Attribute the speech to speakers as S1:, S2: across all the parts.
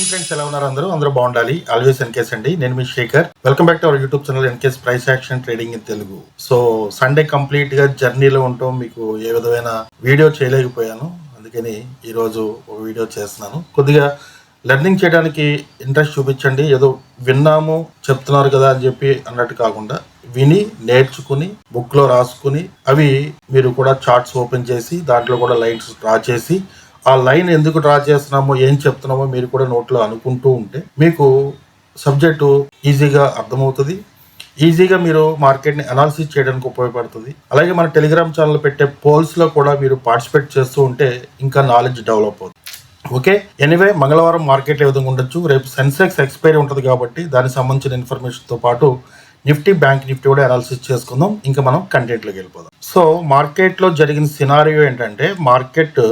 S1: Evening friends ఎలా ఉన్నారు అందరూ? అందరూ బాగుండాలి. ఆల్వేస్ ఎన్కేస్ అండి. నేను మీ Shekhar. Welcome back to our YouTube channel ఎన్కేస్ price action trading in Telugu so Sunday కంప్లీట్గా జర్నీలో ఉంటాం. మీకు ఏ విధమైన వీడియో చేయలేకపోయాను. అందుకని ఈరోజు ఒక వీడియో చేస్తున్నాను. కొద్దిగా లెర్నింగ్ చేయడానికి ఇంట్రెస్ట్ చూపించండి. ఏదో విన్నాము చెప్తున్నారు కదా అని చెప్పి అన్నట్టు కాకుండా విని నేర్చుకుని బుక్లో రాసుకుని అవి మీరు కూడా చార్ట్స్ ఓపెన్ చేసి దాంట్లో కూడా లైన్స్ డ్రా చేసి ఆ లైన్ ఎందుకు డ్రా చేస్తున్నామో ఏం చెప్తున్నామో మీరు కూడా నోట్లో అనుకుంటూ ఉంటే మీకు సబ్జెక్టు ఈజీగా అర్థమవుతుంది. ఈజీగా మీరు మార్కెట్ని అనాలిసిస్ చేయడానికి ఉపయోగపడుతుంది. అలాగే మన టెలిగ్రామ్ ఛానల్ పెట్టే పోల్స్లో కూడా మీరు పార్టిసిపేట్ చేస్తూ ఉంటే ఇంకా నాలెడ్జ్ డెవలప్ అవుతుంది. ఓకే ఎనీవే మంగళవారం మార్కెట్ ఏ విధంగా ఉండొచ్చు? రేపు సెన్సెక్స్ ఎక్స్పైరీ ఉంటుంది కాబట్టి దానికి సంబంధించిన ఇన్ఫర్మేషన్తో పాటు నిఫ్టీ బ్యాంక్ నిఫ్టీ కూడా అనాలిసిస్ చేసుకుందాం. ఇంకా మనం కంటెంట్లోకి వెళ్ళిపోదాం. సో మార్కెట్లో జరిగిన సినారియో ఏంటంటే మార్కెట్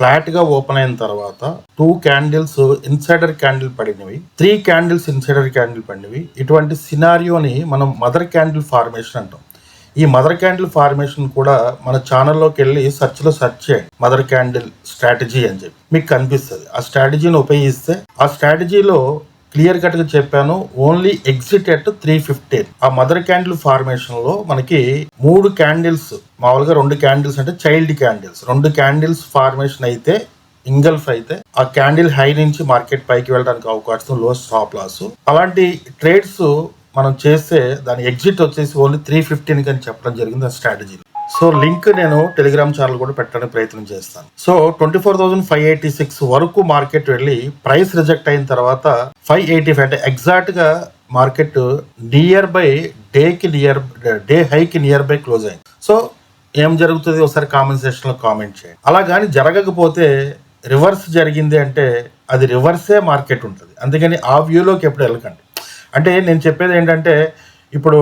S1: ఫ్లాట్గా ఓపెన్ అయిన తర్వాత టూ క్యాండిల్స్ ఇన్సైడర్ క్యాండిల్ పడినవి త్రీ క్యాండిల్స్ ఇన్సైడర్ క్యాండిల్ పడినవి. ఇటువంటి సినారియోని మనం మదర్ క్యాండిల్ ఫార్మేషన్ అంటాం. ఈ మదర్ క్యాండిల్ ఫార్మేషన్ కూడా మన ఛానల్లోకి వెళ్ళి సర్చ్లో సర్చ్ చేయండి. మదర్ క్యాండిల్ స్ట్రాటజీ అని చెప్పి. మీకు కనిపిస్తుంది. ఆ స్ట్రాటజీని ఉపయోగిస్తే ఆ స్ట్రాటజీలో క్లియర్ కట్గా చెప్పాను only exit at three fifteen ఆ మదర్ క్యాండిల్ ఫార్మేషన్లో మనకి మూడు క్యాండిల్స్ మామూలుగా రెండు క్యాండిల్స్ అంటే చైల్డ్ క్యాండిల్స్. రెండు క్యాండిల్స్ ఫార్మేషన్ అయితే ఇంగల్ఫ్ అయితే ఆ క్యాండిల్ హై నుంచి మార్కెట్ పైకి వెళ్ళడానికి అవకాశం లో స్టాప్ లాస్. అలాంటి ట్రేడ్స్ మనం చేస్తే దాని ఎగ్జిట్ వచ్చేసి ఓన్లీ త్రీ ఫిఫ్టీన్ అని చెప్పడం జరిగింది ఆ స్ట్రాటజీ సో లింక్ నేను టెలిగ్రామ్ ఛానల్ కూడా పెట్టడానికి ప్రయత్నం చేస్తాను. So twenty four thousand five eighty six వరకు మార్కెట్ వెళ్ళి ప్రైస్ రిజెక్ట్ అయిన తర్వాత ఫైవ్ ఎయిటీ ఫైవ్ అంటే ఎగ్జాక్ట్గా మార్కెట్ నియర్ బై డేకి నియర్ డే హైకి నియర్ బై క్లోజ్ అయింది. సో ఏం జరుగుతుంది? ఒకసారి కామెంట్ సెక్షన్లో కామెంట్ చేయండి. అలా కానీ జరగకపోతే రివర్స్ జరిగింది అంటే అది రివర్సే మార్కెట్ ఉంటుంది. అందుకని ఆ వ్యూలోకి ఎప్పుడు వెళ్ళకండి. అంటే నేను చెప్పేది ఏంటంటే ఇప్పుడు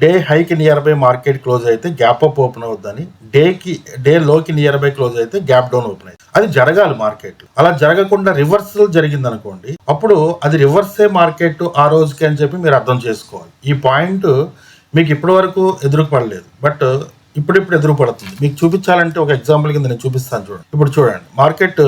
S1: డే హైకి నియర్ బై మార్కెట్ క్లోజ్ అయితే గ్యాప్ అప్ ఓపెన్ అవుద్దని డేకి డే లోకి నియర్ బై క్లోజ్ అయితే గ్యాప్ డౌన్ ఓపెన్ అయింది. అది జరగాలి మార్కెట్. అలా జరగకుండా రివర్సల్ జరిగింది అనుకోండి అప్పుడు అది రివర్సే మార్కెట్ ఆ రోజుకి అని చెప్పి మీరు అర్థం చేసుకోవాలి. ఈ పాయింట్ మీకు ఇప్పటి వరకు ఎదురు పడలేదు బట్ ఇప్పుడిప్పుడు ఎదురు పడుతుంది మీకు చూపించాలంటే ఒక ఎగ్జాంపుల్ కింద నేను చూపిస్తాను చూడండి. ఇప్పుడు చూడండి మార్కెట్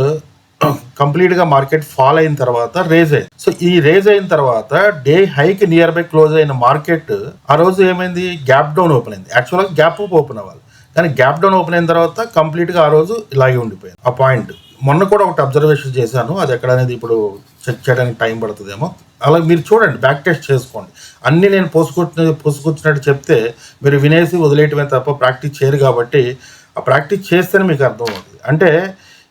S1: కంప్లీట్గా మార్కెట్ ఫాల్ అయిన తర్వాత రేజ్ అయింది. సో ఈ రేజ్ అయిన తర్వాత డే హైక్ నియర్ బై క్లోజ్ అయిన మార్కెట్ ఆ రోజు ఏమైంది? గ్యాప్ డౌన్ ఓపెన్ అయింది. యాక్చువల్గా గ్యాప్ ఓపెన్ అవ్వాలి. కానీ గ్యాప్ డౌన్ ఓపెన్ అయిన తర్వాత కంప్లీట్గా ఆ రోజు ఇలాగే ఉండిపోయింది. ఆ పాయింట్ మొన్న కూడా ఒకటి అబ్జర్వేషన్ చేశాను. అది ఎక్కడ అనేది ఇప్పుడు చెక్ చేయడానికి టైం పడుతుందేమో. అలా మీరు చూడండి బ్యాక్ టెస్ట్ చేసుకోండి. అన్నీ నేను పోసుకొచ్చిన పోసుకొచ్చినట్టు చెప్తే మీరు వినేసి వదిలేయటమే తప్ప ప్రాక్టీస్ చేయరు కాబట్టి ఆ ప్రాక్టీస్ చేస్తేనే మీకు అర్థం అవుతుంది అంటే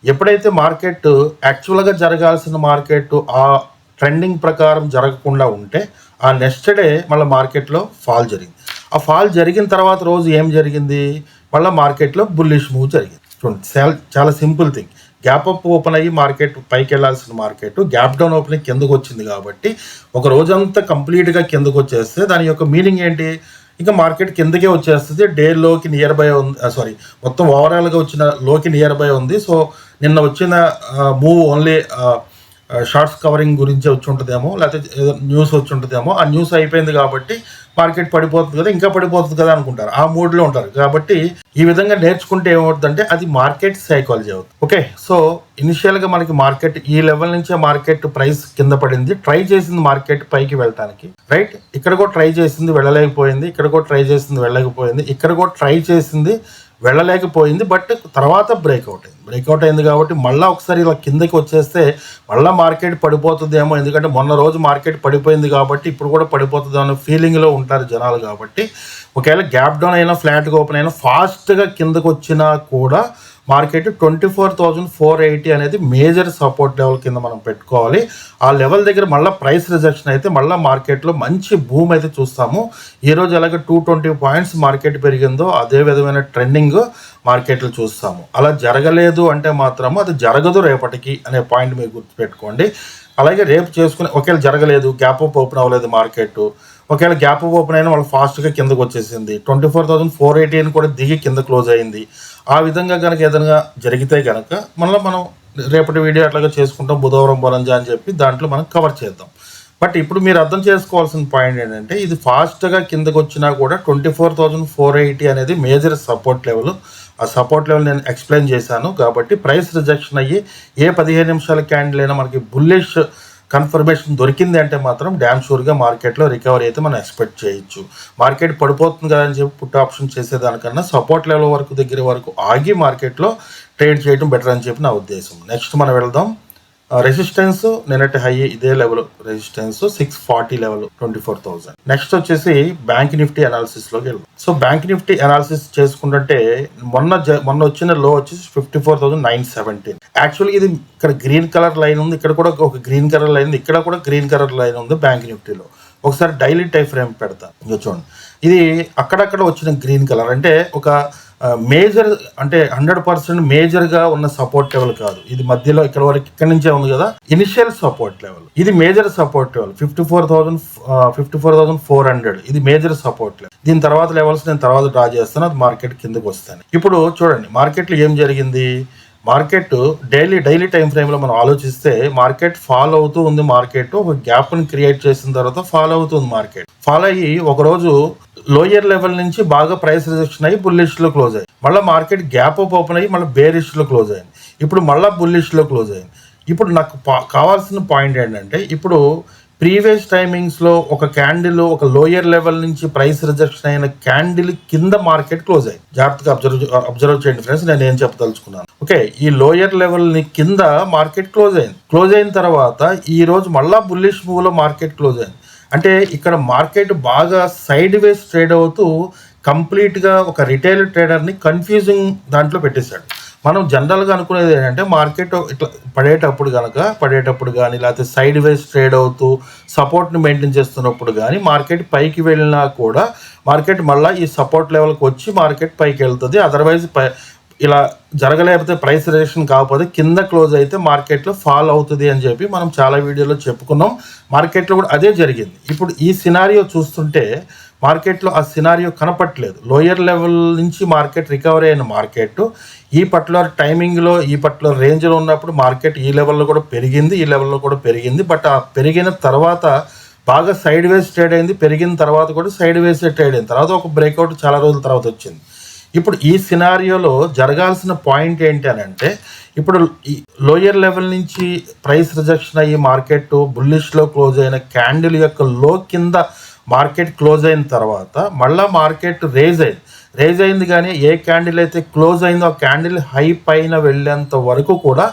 S1: ఎప్పుడైతే మార్కెట్ యాక్చువల్గా జరగాల్సిన మార్కెట్ ఆ ట్రెండింగ్ ప్రకారం జరగకుండా ఉంటే ఆ నెక్స్ట్ డే మళ్ళీ మార్కెట్లో ఫాల్ జరిగింది. ఆ ఫాల్ జరిగిన తర్వాత రోజు ఏం జరిగింది? మళ్ళీ మార్కెట్లో బుల్లిష్ మూవ్ జరిగింది. చూడండి చాలా- simple thing. Gap up open అయ్యి మార్కెట్ పైకి వెళ్ళాల్సిన మార్కెట్ గ్యాప్ డౌన్ ఓపెన్ అయ్యి కిందకు వచ్చింది కాబట్టి ఒక రోజంతా కంప్లీట్గా కిందకు వచ్చేస్తే దాని యొక్క మీనింగ్ ఏంటి? ఇంకా మార్కెట్ కిందకే వచ్చేస్తుంది. డే లోకి నియర్ బై ఉంది. సారీ మొత్తం ఓవరాల్గా వచ్చిన లోకి నియర్ బై ఉంది. సో నిన్న వచ్చిన మూవ్ ఓన్లీ షార్ట్స్ కవరింగ్ గురించి వచ్చి ఉంటుందేమో లేకపోతే న్యూస్ వచ్చి ఉంటుందేమో ఆ న్యూస్ అయిపోయింది కాబట్టి మార్కెట్ పడిపోతుంది కదా ఇంకా పడిపోతుంది కదా అనుకుంటారు. ఆ మూడ్లో ఉంటారు. కాబట్టి ఈ విధంగా నేర్చుకుంటే ఏమవుతుందంటే అది మార్కెట్ సైకాలజీ అవుతుంది. ఓకే సో ఇనిషియల్గా మనకి మార్కెట్ ఈ లెవెల్ నుంచే మార్కెట్ ప్రైస్ కింద పడింది. ట్రై చేసింది మార్కెట్ పైకి వెళ్ళటానికి. రైట్? ఇక్కడ కూడా ట్రై చేసింది వెళ్ళలేకపోయింది ఇక్కడ కూడా ట్రై చేసింది వెళ్ళలేకపోయింది ఇక్కడ కూడా ట్రై చేసింది వెళ్ళలేకపోయింది బట్ తర్వాత బ్రేక్అవుట్ అయింది. బ్రేక్అవుట్ అయింది కాబట్టి మళ్ళీ ఒకసారి ఇలా కిందకి వచ్చేస్తే మళ్ళీ మార్కెట్ పడిపోతుందేమో ఎందుకంటే మొన్న రోజు మార్కెట్ పడిపోయింది కాబట్టి ఇప్పుడు కూడా పడిపోతుంది అనే ఫీలింగ్లో ఉంటారు జనాలు కాబట్టి. ఒకవేళ గ్యాప్ డౌన్ అయినా ఫ్లాట్గా ఓపెన్ అయినా ఫాస్ట్గా కిందకు వచ్చినా కూడా market twenty four thousand four eighty అనేది మేజర్ సపోర్ట్ లెవెల్ కింద మనం పెట్టుకోవాలి. ఆ లెవెల్ దగ్గర మళ్ళీ ప్రైస్ రిజెక్షన్ అయితే మళ్ళీ మార్కెట్లో మంచి భూమి అయితే చూస్తాము. ఈరోజు ఎలాగ టూ ట్వంటీ పాయింట్స్ మార్కెట్ పెరిగిందో అదే విధమైన ట్రెండింగ్ మార్కెట్లు చూస్తాము. అలా జరగలేదు అంటే మాత్రము అది జరగదు రేపటికి అనే పాయింట్ మీరు గుర్తుపెట్టుకోండి. అలాగే రేపు చేసుకుని ఒకవేళ జరగలేదు గ్యాప్ అప్ ఓపెన్ అవ్వలేదు మార్కెట్ ఒకవేళ గ్యాప్ ఓపెన్ అయినా వాళ్ళు ఫాస్ట్గా కిందకు వచ్చేసింది. Twenty four thousand four eighty అని కూడా దిగి కింద క్లోజ్ అయింది. ఆ విధంగా కనుక ఏదైనా జరిగితే కనుక మళ్ళీ మనం రేపటి వీడియో అట్లాగా చేసుకుంటాం బుధవారం బలంజా అని చెప్పి దాంట్లో మనం కవర్ చేద్దాం. బట్ ఇప్పుడు మీరు అర్థం చేసుకోవాల్సిన పాయింట్ ఏంటంటే ఇది ఫాస్ట్గా కిందకు వచ్చినా కూడా twenty four thousand four eighty అనేది మేజర్ సపోర్ట్ లెవెల్ ఆ సపోర్ట్ లెవెల్ నేను ఎక్స్ప్లెయిన్ చేశాను. కాబట్టి ప్రైస్ రిజెక్షన్ అయ్యి ఏ పదిహేను నిమిషాల క్యాండిల్ అయినా మనకి బుల్లిష్ కన్ఫర్మేషన్ దొరికింది అంటే మాత్రం డ్యామ్ షూర్గా మార్కెట్లో రికవరీ అయితే మనం ఎక్స్పెక్ట్ చేయొచ్చు. మార్కెట్ పడిపోతుంది కదా అని చెప్పి పుట్ ఆప్షన్ చేసేదానికన్నా సపోర్ట్ లెవెల్ వరకు దగ్గర వరకు ఆగి మార్కెట్లో ట్రేడ్ చేయడం బెటర్ అని చెప్పి నా ఉద్దేశం. నెక్స్ట్ మనం వెళ్దాం. రెసిస్టెన్స్ నిన్నటి హై ఇదే level resistance six forty level twenty four thousand next వచ్చేసి బ్యాంక్ నిఫ్టీ అనాలిసిస్లోకి వెళ్దాం. సో బ్యాంక్ నిఫ్టీ అనాలిసిస్ చేసుకుంటుంటే మొన్న జ- మొన్న వచ్చిన లో వచ్చేసి fifty four thousand nine seventeen actually ఇది ఇక్కడ గ్రీన్ కలర్ లైన్ ఉంది. ఇక్కడ కూడా ఒక గ్రీన్ కలర్ లైన్ ఉంది. ఇక్కడ కూడా గ్రీన్ కలర్ లైన్ ఉంది బ్యాంక్ నిఫ్టీలో ఒకసారి డైలీ టైం ఫ్రేమ్ పెడతా. ఇంకా చూడండి. ఇది అక్కడక్కడ వచ్చిన గ్రీన్ కలర్ అంటే ఒక మేజర్ అంటే హండ్రెడ్ పర్సెంట్ మేజర్గా ఉన్న సపోర్ట్ లెవెల్ కాదు. ఇది మధ్యలో ఇక్కడ వరకు ఇక్కడ నుంచే ఉంది కదా. ఇనిషియల్ సపోర్ట్ లెవెల్ ఇది major support level fifty four thousand fifty four thousand four hundred ఇది మేజర్ సపోర్ట్ లెవెల్ దీని తర్వాత లెవెల్స్ నేను తర్వాత డ్రా చేస్తాను. అది మార్కెట్ కిందకి వస్తాను. ఇప్పుడు చూడండి మార్కెట్లో ఏం జరిగింది? మార్కెట్ డైలీ డైలీ టైం ఫ్రేమ్లో మనం ఆలోచిస్తే మార్కెట్ ఫాలో అవుతూ ఉంది మార్కెట్. ఒక గ్యాప్ని క్రియేట్ చేసిన తర్వాత ఫాలో అవుతుంది మార్కెట్. ఫాలో అయ్యి ఒకరోజు లోయర్ లెవెల్ నుంచి బాగా ప్రైస్ రిజెక్షన్ అయ్యి బుల్లిష్లో క్లోజ్ అయ్యి మళ్ళీ మార్కెట్ గ్యాప్ అప్ ఓపెన్ అయ్యి మళ్ళీ బేరిష్లో క్లోజ్ అయింది. ఇప్పుడు మళ్ళీ బుల్లిష్లో క్లోజ్ అయింది. ఇప్పుడు నాకు పా- కావాల్సిన పాయింట్ ఏంటంటే ఇప్పుడు ప్రీవియస్ టైమింగ్స్లో ఒక క్యాండిల్ ఒక లోయర్ లెవెల్ నుంచి ప్రైస్ రిజెక్షన్ అయిన క్యాండిల్ కింద మార్కెట్ క్లోజ్ అయ్యి. జాగ్రత్తగా అబ్జర్వ్ అబ్జర్వ్ చేయండి ఫ్రెండ్స్ నేను ఏం చెప్పదలుచుకున్నాను. ఓకే ఈ లోయర్ లెవెల్ని కింద మార్కెట్ క్లోజ్ అయింది. క్లోజ్ అయిన తర్వాత ఈరోజు మళ్ళా బుల్లిష్ మూవ్లో మార్కెట్ క్లోజ్ అయింది. అంటే ఇక్కడ మార్కెట్ బాగా సైడ్ వేస్ ట్రేడ్ అవుతూ కంప్లీట్గా ఒక రిటైల్ ట్రేడర్ని కన్ఫ్యూజింగ్ దాంట్లో పెట్టేశాడు. మనం జనరల్గా అనుకునేది ఏంటంటే మార్కెట్ ఇట్లా పడేటప్పుడు కనుక పడేటప్పుడు కానీ లేకపోతే సైడ్ వేస్ ట్రేడ్ అవుతూ సపోర్ట్ని మెయింటైన్ చేస్తున్నప్పుడు కానీ మార్కెట్ పైకి వెళ్ళినా కూడా మార్కెట్ మళ్ళీ ఈ సపోర్ట్ లెవెల్కి వచ్చి మార్కెట్ పైకి వెళ్తుంది. అదర్వైజ్ పై ఇలా జరగలేకపోతే ప్రైస్ రిజెక్షన్ కాకపోతే కింద క్లోజ్ అయితే మార్కెట్లో ఫాల్ అవుతుంది అని చెప్పి మనం చాలా వీడియోలో చెప్పుకున్నాం. మార్కెట్లో కూడా అదే జరిగింది. ఇప్పుడు ఈ సినారియో చూస్తుంటే మార్కెట్లో ఆ సినారియో కనపట్లేదు లోయర్ లెవెల్ నుంచి మార్కెట్ రికవరీ అయిన మార్కెట్. ఈ పర్టికులర్ టైమింగ్లో ఈ పర్టికులర్ రేంజ్లో ఉన్నప్పుడు మార్కెట్ ఈ లెవెల్లో కూడా పెరిగింది ఈ లెవెల్లో కూడా పెరిగింది. బట్ ఆ పెరిగిన తర్వాత బాగా సైడ్ వేస్ ట్రేడ్ అయింది. పెరిగిన తర్వాత కూడా సైడ్ వేస్ ట్రేడ్ అయింది. తర్వాత ఒక బ్రేక్అవుట్ చాలా రోజుల తర్వాత వచ్చింది. ఇప్పుడు ఈ సినారియోలో జరగాల్సిన పాయింట్ ఏంటి అని అంటే ఇప్పుడు ఈ లోయర్ లెవెల్ నుంచి ప్రైస్ రిజెక్షన్ అయ్యి మార్కెట్ బుల్లిష్లో క్లోజ్ అయిన క్యాండిల్ యొక్క లో కింద మార్కెట్ క్లోజ్ అయిన తర్వాత మళ్ళీ మార్కెట్ రేజ్ అయింది. రేజ్ అయింది కానీ ఏ క్యాండిల్ అయితే క్లోజ్ అయిందో ఆ క్యాండిల్ హై పైన వెళ్ళేంత వరకు కూడా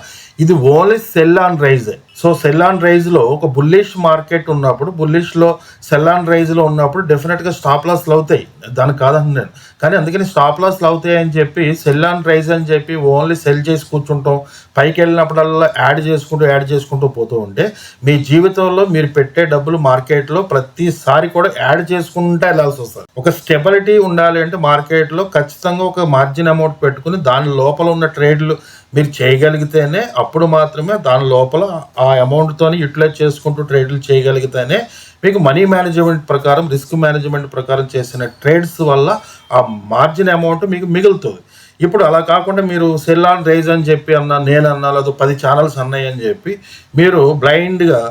S1: ఇది only sell on rise. So sell on రైజ్లో ఒక బుల్లిష్ మార్కెట్ ఉన్నప్పుడు బుల్లిష్లో సెల్ ఆన్ రైజ్లో ఉన్నప్పుడు డెఫినెట్గా స్టాప్ లాస్ అవుతాయి. దాని కాదని నేను కానీ అందుకని స్టాప్ లాస్ అవుతాయి అని చెప్పి సెల్ ఆన్ రైజ్ అని చెప్పి ఓన్లీ సెల్ చేసి కూర్చుంటాం. పైకి వెళ్ళినప్పుడల్లా యాడ్ చేసుకుంటూ యాడ్ చేసుకుంటూ పోతూ ఉంటే మీ జీవితంలో మీరు పెట్టే డబ్బులు మార్కెట్లో ప్రతిసారి కూడా యాడ్ చేసుకుంటూ వెళ్ళాల్సి వస్తుంది. ఒక స్టెబిలిటీ ఉండాలి అంటే మార్కెట్లో ఖచ్చితంగా ఒక మార్జిన్ అమౌంట్ పెట్టుకుని దాని లోపల ఉన్న ట్రేడ్లు మీరు చేయగలిగితేనే అప్పుడు మాత్రమే దాని లోపల ఆ అమౌంట్తో యూటిలైజ్ చేసుకుంటూ ట్రేడ్లు చేయగలిగితేనే మీకు మనీ మేనేజ్మెంట్ ప్రకారం రిస్క్ మేనేజ్మెంట్ ప్రకారం చేసిన ట్రేడ్స్ వల్ల ఆ మార్జిన్ అమౌంట్ మీకు మిగులుతుంది. ఇప్పుడు అలా కాకుండా మీరు సెల్ ఆన్ రేజ్ అని చెప్పి అన్నా నేను అన్నా లేదా పది ఛానల్స్ అన్నాయి అని చెప్పి మీరు బ్లైండ్గా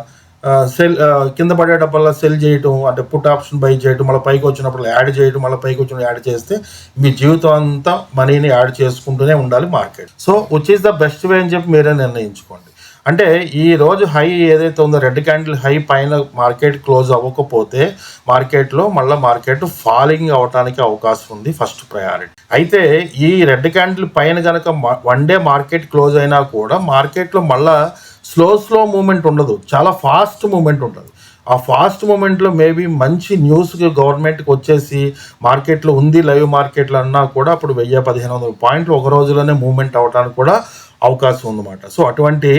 S1: సెల్ కింద పడేటప్పుడల్లా సెల్ చేయటం అంటే పుట్ ఆప్షన్ బై చేయటం మళ్ళీ పైకి వచ్చినప్పుడు యాడ్ చేయటం మళ్ళీ పైకి వచ్చినప్పుడు యాడ్ చేస్తే మీ జీవితం అంతా మనీని యాడ్ చేసుకుంటూనే ఉండాలి market. So which is the best way అని చెప్పి మీరే నిర్ణయించుకోండి. అంటే ఈ రోజు హై ఏదైతే ఉందో రెడ్ క్యాండిల్ హై పైన మార్కెట్ క్లోజ్ అవ్వకపోతే మార్కెట్లో మళ్ళీ మార్కెట్ ఫాలింగ్ అవడానికి అవకాశం ఉంది ఫస్ట్ ప్రయారిటీ. అయితే ఈ రెడ్ క్యాండిల్ పైన కనుక వన్ డే మార్కెట్ క్లోజ్ అయినా కూడా మార్కెట్లో మళ్ళీ స్లో స్లో మూమెంట్ ఉండదు. చాలా ఫాస్ట్ మూమెంట్ ఉంటుంది. ఆ ఫాస్ట్ మూమెంట్లో మేబీ మంచి న్యూస్ గవర్నమెంట్కి వచ్చేసి మార్కెట్లో ఉంది లైవ్ మార్కెట్లు అన్నా కూడా అప్పుడు వెయ్యి పదిహేను వందల పాయింట్లు ఒక రోజులోనే మూమెంట్ అవడానికి కూడా అవకాశం ఉందన్నమాట. సో అటువంటి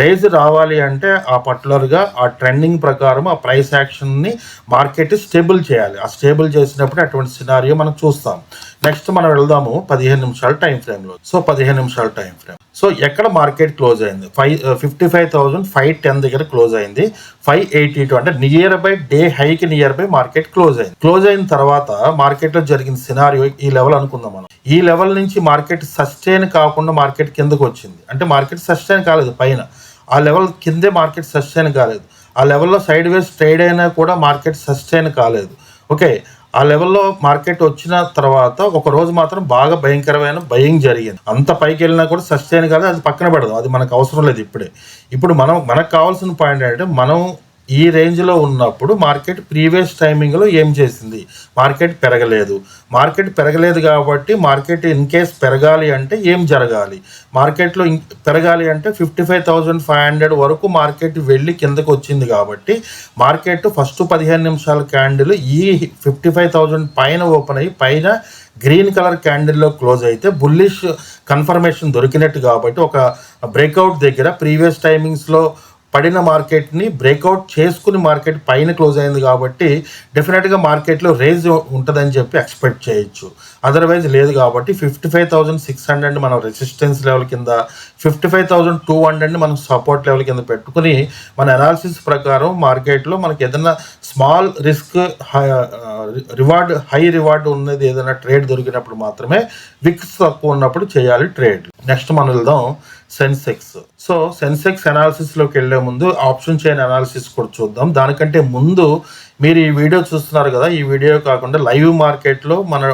S1: రేజ్ రావాలి అంటే ఆ పర్టికులర్గా ఆ ట్రెండింగ్ ప్రకారం ఆ ప్రైస్ యాక్షన్ని మార్కెట్ స్టేబుల్ చేయాలి. ఆ స్టేబుల్ చేసినప్పుడు అటువంటి సినారియో మనం చూస్తాం. నెక్స్ట్ మనం వెళ్దాము పదిహేను నిమిషాల టైం ఫ్రేమ్లో సో పదిహేను నిమిషాల టైం ఫ్రేమ్ సో ఎక్కడ మార్కెట్ క్లోజ్ అయింది? Five fifty five thousand five ten దగ్గర క్లోజ్ అయింది. ఫైవ్ ఎయిటీ టూ అంటే నియర్ బై డే హైకి నియర్ బై మార్కెట్ క్లోజ్ అయింది. క్లోజ్ అయిన తర్వాత మార్కెట్లో జరిగిన సినారియో ఈ లెవెల్ అనుకుందాం మనం. ఈ లెవెల్ నుంచి మార్కెట్ సస్టైన్ కాకుండా మార్కెట్ కిందకు వచ్చింది అంటే మార్కెట్ సస్టైన్ కాలేదు పైన. ఆ లెవెల్ కిందే మార్కెట్ సస్టైన్ కాలేదు. ఆ లెవెల్లో సైడ్ వేస్ ట్రేడ్ అయినా కూడా మార్కెట్ సస్టైన్ కాలేదు. ఓకే ఆ లెవెల్లో మార్కెట్ వచ్చిన తర్వాత ఒక రోజు మాత్రం బాగా భయంకరమైన భయం జరిగింది. అంత పైకి వెళ్ళినా కూడా సస్టైన్ కాదు అది పక్కన పెడదాం. అది మనకు అవసరం లేదు ఇప్పుడే. ఇప్పుడు మనం మనకు కావాల్సిన పాయింట్ ఏంటంటే మనం ఈ రేంజ్లో ఉన్నప్పుడు మార్కెట్ ప్రీవియస్ టైమింగ్లో ఏం చేసింది? మార్కెట్ పెరగలేదు. మార్కెట్ పెరగలేదు కాబట్టి మార్కెట్ ఇన్ కేస్ పెరగాలి అంటే ఏం జరగాలి? మార్కెట్లో పెరగాలి అంటే fifty five thousand five hundred వరకు మార్కెట్ వెళ్ళి కిందకు వచ్చింది కాబట్టి మార్కెట్ ఫస్ట్ పదిహేను నిమిషాల క్యాండిల్ ఈ ఫిఫ్టీ ఫైవ్ థౌజండ్ పైన ఓపెన్ అయ్యి పైన గ్రీన్ కలర్ క్యాండిల్లో క్లోజ్ అయితే బుల్లిష్ కన్ఫర్మేషన్ దొరికినట్టు కాబట్టి ఒక బ్రేక్అవుట్ దగ్గర ప్రీవియస్ టైమింగ్స్లో పడిన మార్కెట్ని బ్రేక్అవుట్ చేసుకుని మార్కెట్ పైన క్లోజ్ అయింది కాబట్టి డెఫినెట్గా మార్కెట్లో రేజ్ ఉంటుందని చెప్పి ఎక్స్పెక్ట్ చేయొచ్చు. అదర్వైజ్ లేదు కాబట్టి fifty five thousand six hundred మనం రెసిస్టెన్స్ లెవెల్ కింద ఫిఫ్టీ ఫైవ్ థౌజండ్ టూ హండ్రెడ్ని మనం సపోర్ట్ లెవెల్ కింద పెట్టుకుని మన అనాలిసిస్ ప్రకారం మార్కెట్లో మనకి ఏదైనా small risk reward high reward ఉన్నది ఏదైనా ట్రేడ్ దొరికినప్పుడు మాత్రమే విక్స్ తక్కువ ఉన్నప్పుడు చేయాలి ట్రేడ్ నెక్స్ట్ మనం వెళ్దాం. సెన్సెక్స్. సో సెన్సెక్స్ అనాలిసిస్లోకి వెళ్ళే ముందు ఆప్షన్ చైన్ అనాలిసిస్ కూడా చూద్దాం. దానికంటే ముందు మీరు ఈ వీడియో చూస్తున్నారు కదా ఈ వీడియో కాకుండా లైవ్ మార్కెట్లో మన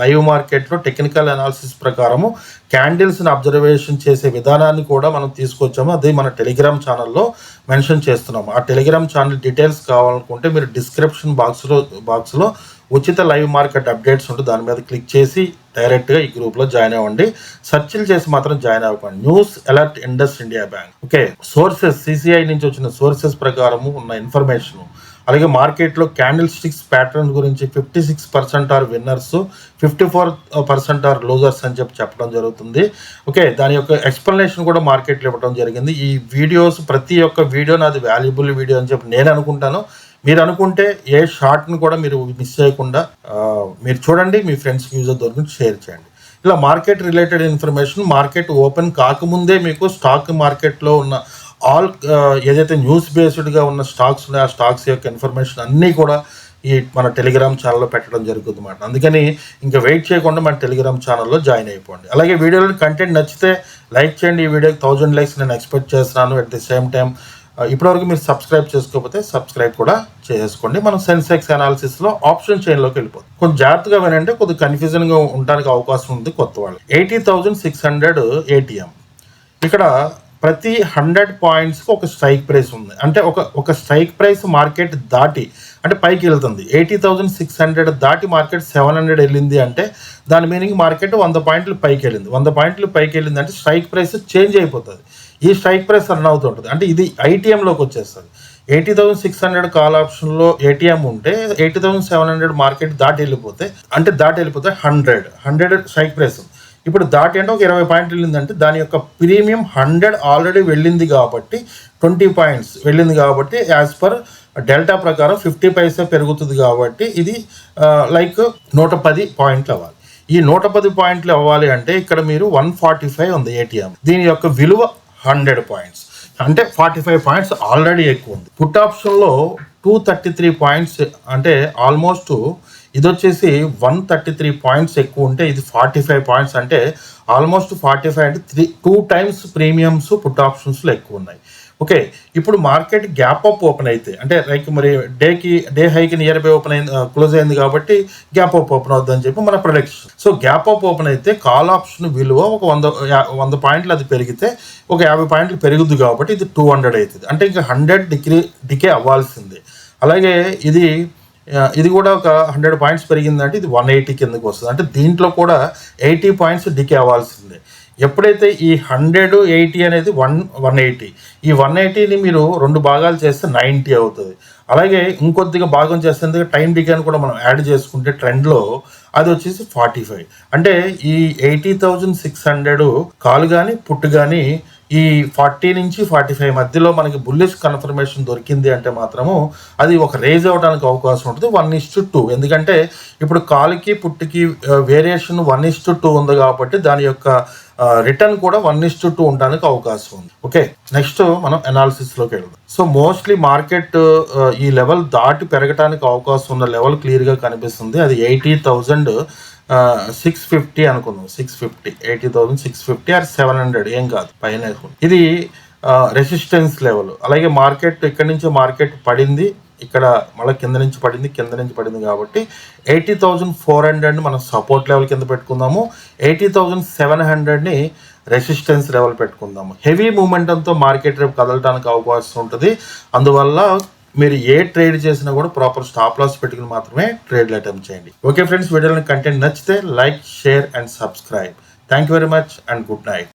S1: లైవ్ మార్కెట్లో టెక్నికల్ అనాలిసిస్ ప్రకారము క్యాండిల్స్ని అబ్జర్వేషన్ చేసే విధానాన్ని కూడా మనం తీసుకొచ్చాము. అది మన టెలిగ్రామ్ ఛానల్లో మెన్షన్ చేస్తున్నాము. ఆ టెలిగ్రామ్ ఛానల్ డీటెయిల్స్ కావాలనుకుంటే మీరు డిస్క్రిప్షన్ బాక్స్లో బాక్స్లో ఉచిత లైవ్ మార్కెట్ అప్డేట్స్ ఉంటే దాని మీద క్లిక్ చేసి డైరెక్ట్గా ఈ గ్రూప్లో జాయిన్ అవ్వండి. సర్చ్లు చేసి మాత్రం జాయిన్ అవ్వకండి. News alert Indus India bank. Okay sources CCI నుంచి వచ్చిన సోర్సెస్ ప్రకారము ఉన్న ఇన్ఫర్మేషన్. అలాగే మార్కెట్లో క్యాండిల్ స్టిక్స్ ప్యాటర్న్ గురించి fifty six percent are winners fifty four percent are losers అని చెప్పి చెప్పడం జరుగుతుంది. ఓకే దాని యొక్క ఎక్స్ప్లెనేషన్ కూడా మార్కెట్లో ఇవ్వడం జరిగింది. ఈ వీడియోస్ ప్రతి ఒక్క వీడియో నాది వాల్యుబుల్ వీడియో అని చెప్పి నేను అనుకుంటాను. మీరు అనుకుంటే ఏ షార్ట్ని కూడా మీరు మిస్ చేయకుండా మీరు చూడండి మీ ఫ్రెండ్స్కి యూజర్ దొరికి షేర్ చేయండి. ఇలా market related information market open కాకముందే మీకు స్టాక్ మార్కెట్లో ఉన్న ఆల్ ఏదైతే న్యూస్ బేస్డ్గా ఉన్న స్టాక్స్ ఉన్నాయో ఆ స్టాక్స్ యొక్క ఇన్ఫర్మేషన్ అన్నీ కూడా ఈ మన టెలిగ్రామ్ ఛానల్లో పెట్టడం జరుగుతుంది అన్నమాట. అందుకని ఇంకా వెయిట్ చేయకుండా మన టెలిగ్రామ్ ఛానల్లో జాయిన్ అయిపోండి. అలాగే వీడియోలో కంటెంట్ నచ్చితే లైక్ చేయండి. ఈ వీడియోకి థౌజండ్ లైక్స్ నేను ఎక్స్పెక్ట్ చేస్తున్నాను. అట్ ది సేమ్ టైం ఇప్పటివరకు మీరు సబ్స్క్రైబ్ చేసుకోకపోతే సబ్స్క్రైబ్ కూడా చేసుకోండి. మనం సెన్సెక్స్ అనాలిసిస్లో ఆప్షన్ చైన్లోకి వెళ్ళిపోతుంది కొంచెం జాగ్రత్తగా వినంటే కొద్దిగా కన్ఫ్యూజన్గా ఉండడానికి అవకాశం ఉంది కొత్త వాళ్ళు eighty thousand six hundred ATM ఇక్కడ ప్రతి హండ్రెడ్ పాయింట్స్కి ఒక స్ట్రైక్ ప్రైస్ ఉంది. అంటే ఒక ఒక స్ట్రైక్ ప్రైస్ మార్కెట్ దాటి అంటే పైకి వెళ్తుంది. ఎయిటీ థౌజండ్ సిక్స్ హండ్రెడ్ దాటి మార్కెట్ సెవెన్ హండ్రెడ్ వెళ్ళింది అంటే దాని మీనింగ్ మార్కెట్ వంద పాయింట్లు పైకి వెళ్ళింది. వంద పాయింట్లు పైకి వెళ్ళింది అంటే స్ట్రైక్ ప్రైస్ చేంజ్ అయిపోతుంది. ఈ స్ట్రైక్ ప్రైస్ రన్ అవుతుంటుంది. అంటే ఇది ఐటీఎంలోకి వచ్చేస్తుంది. Eighty thousand six hundred call ఆప్షన్లో ఏటీఎం ఉంటే eighty thousand seven hundred market దాటి వెళ్ళిపోతే అంటే దాటి వెళ్ళిపోతే హండ్రెడ్ హండ్రెడ్ స్ట్రైక్ ప్రైస్. ఇప్పుడు దాటి అంటే ఒక ఇరవై పాయింట్లు వెళ్ళిందంటే దాని యొక్క ప్రీమియం హండ్రెడ్ ఆల్రెడీ వెళ్ళింది కాబట్టి ట్వంటీ పాయింట్స్ వెళ్ళింది కాబట్టి యాజ్ పర్ డెల్టా ప్రకారం ఫిఫ్టీ పైసా పెరుగుతుంది కాబట్టి ఇది లైక్ నూట పది పాయింట్లు అవ్వాలి. ఈ నూట పది పాయింట్లు అవ్వాలి అంటే ఇక్కడ మీరు వన్ ఫార్టీ ఫైవ్ ఉంది ఏటీఎం దీని యొక్క విలువ హండ్రెడ్ పాయింట్స్. అంటే ఫార్టీ ఫైవ్ పాయింట్స్ ఆల్రెడీ ఎక్కువ ఉంది. పుట్ ఆప్షన్లో టూ థర్టీ త్రీ పాయింట్స్ అంటే ఆల్మోస్ట్ ఇది వచ్చేసి వన్ థర్టీ త్రీ పాయింట్స్ ఎక్కువ ఉంటే ఇది ఫార్టీ ఫైవ్ పాయింట్స్ అంటే ఆల్మోస్ట్ ఫార్టీ ఫైవ్ అంటే three two times premiums put ఆప్షన్స్లో ఎక్కువ ఉన్నాయి. ఓకే ఇప్పుడు మార్కెట్ గ్యాప్ అప్ ఓపెన్ అయితే అంటే లైక్ మరి డేకి డే హైకి నియర్ బై ఓపెన్ అయింది క్లోజ్ అయింది కాబట్టి గ్యాప్ అప్ ఓపెన్ అవుతుందని చెప్పి మన production so gap up open అయితే కాల్ ఆప్షన్ విలువ ఒక వంద వంద పాయింట్లు అది పెరిగితే ఒక యాభై పాయింట్లు పెరుగుద్ది కాబట్టి ఇది టూ హండ్రెడ్ అవుతుంది. అంటే ఇంకా హండ్రెడ్ డిగ్రీ డికే అవ్వాల్సిందే. అలాగే ఇది ఇది కూడా ఒక హండ్రెడ్ పాయింట్స్ పెరిగిందంటే ఇది వన్ ఎయిటీ కిందకి వస్తుంది. అంటే దీంట్లో కూడా ఎయిటీ పాయింట్స్ డికే అవ్వాల్సిందే. ఎప్పుడైతే ఈ హండ్రెడ్ ఎయిటీ అనేది వన్ వన్ ఎయిటీ ఈ వన్ ఎయిటీని మీరు రెండు భాగాలు చేస్తే నైంటీ అవుతుంది. అలాగే ఇంకొద్దిగా భాగం చేస్తే టైం డికేని కూడా మనం యాడ్ చేసుకుంటే ట్రెండ్లో అది వచ్చేసి ఫార్టీ ఫైవ్. అంటే ఈ ఎయిటీ థౌజండ్ సిక్స్ హండ్రెడ్ కాలు కానీ పుట్టు కానీ ఈ ఫార్టీ నుంచి ఫార్టీ ఫైవ్ మధ్యలో మనకి బుల్లిష్ కన్ఫర్మేషన్ దొరికింది అంటే మాత్రము అది ఒక రేజ్ అవ్వడానికి అవకాశం ఉంటుంది. One is to two. ఎందుకంటే ఇప్పుడు కాలుకి పుట్టికి variation one is to two ఉంది కాబట్టి దాని యొక్క రిటర్న్ కూడా వన్ ఇస్ టు టూ ఉండడానికి అవకాశం ఉంది. ఓకే నెక్స్ట్ మనం అనాలిసిస్లోకి వెళ్దాం. సో మోస్ట్లీ మార్కెట్ ఈ లెవెల్ దాటి పెరగడానికి అవకాశం ఉన్న లెవెల్ క్లియర్గా కనిపిస్తుంది. అది ఎయిటీ థౌజండ్ సిక్స్ ఫిఫ్టీ అనుకుందాం. Six fifty eighty thousand six fifty or seven hundred ఏం కాదు. పైన ఇది రెసిస్టెన్స్ లెవెల్ అలాగే మార్కెట్ ఇక్కడ నుంచి మార్కెట్ పడింది. ఇక్కడ మళ్ళీ కింద నుంచి పడింది కింద నుంచి పడింది కాబట్టి ఎయిటీ థౌజండ్ ఫోర్ హండ్రెడ్ని మనం సపోర్ట్ లెవెల్ కింద పెట్టుకుందాము. ఎయిటీ థౌజండ్ సెవెన్ హండ్రెడ్ని రెసిస్టెన్స్ లెవెల్ పెట్టుకుందాము. హెవీ మూమెంటంతో మార్కెట్ రేపు కదలటానికి అవకాశం ఉంటుంది. అందువల్ల మీరు ఏ ట్రేడ్ చేసినా కూడా ప్రాపర్ స్టాప్ లాస్ పెట్టుకుని మాత్రమే ట్రేడ్లు అటెంప్ట్ చేయండి. ఓకే ఫ్రెండ్స్ వీడియోలో కంటెంట్ నచ్చితే like share and subscribe thank you very much and good night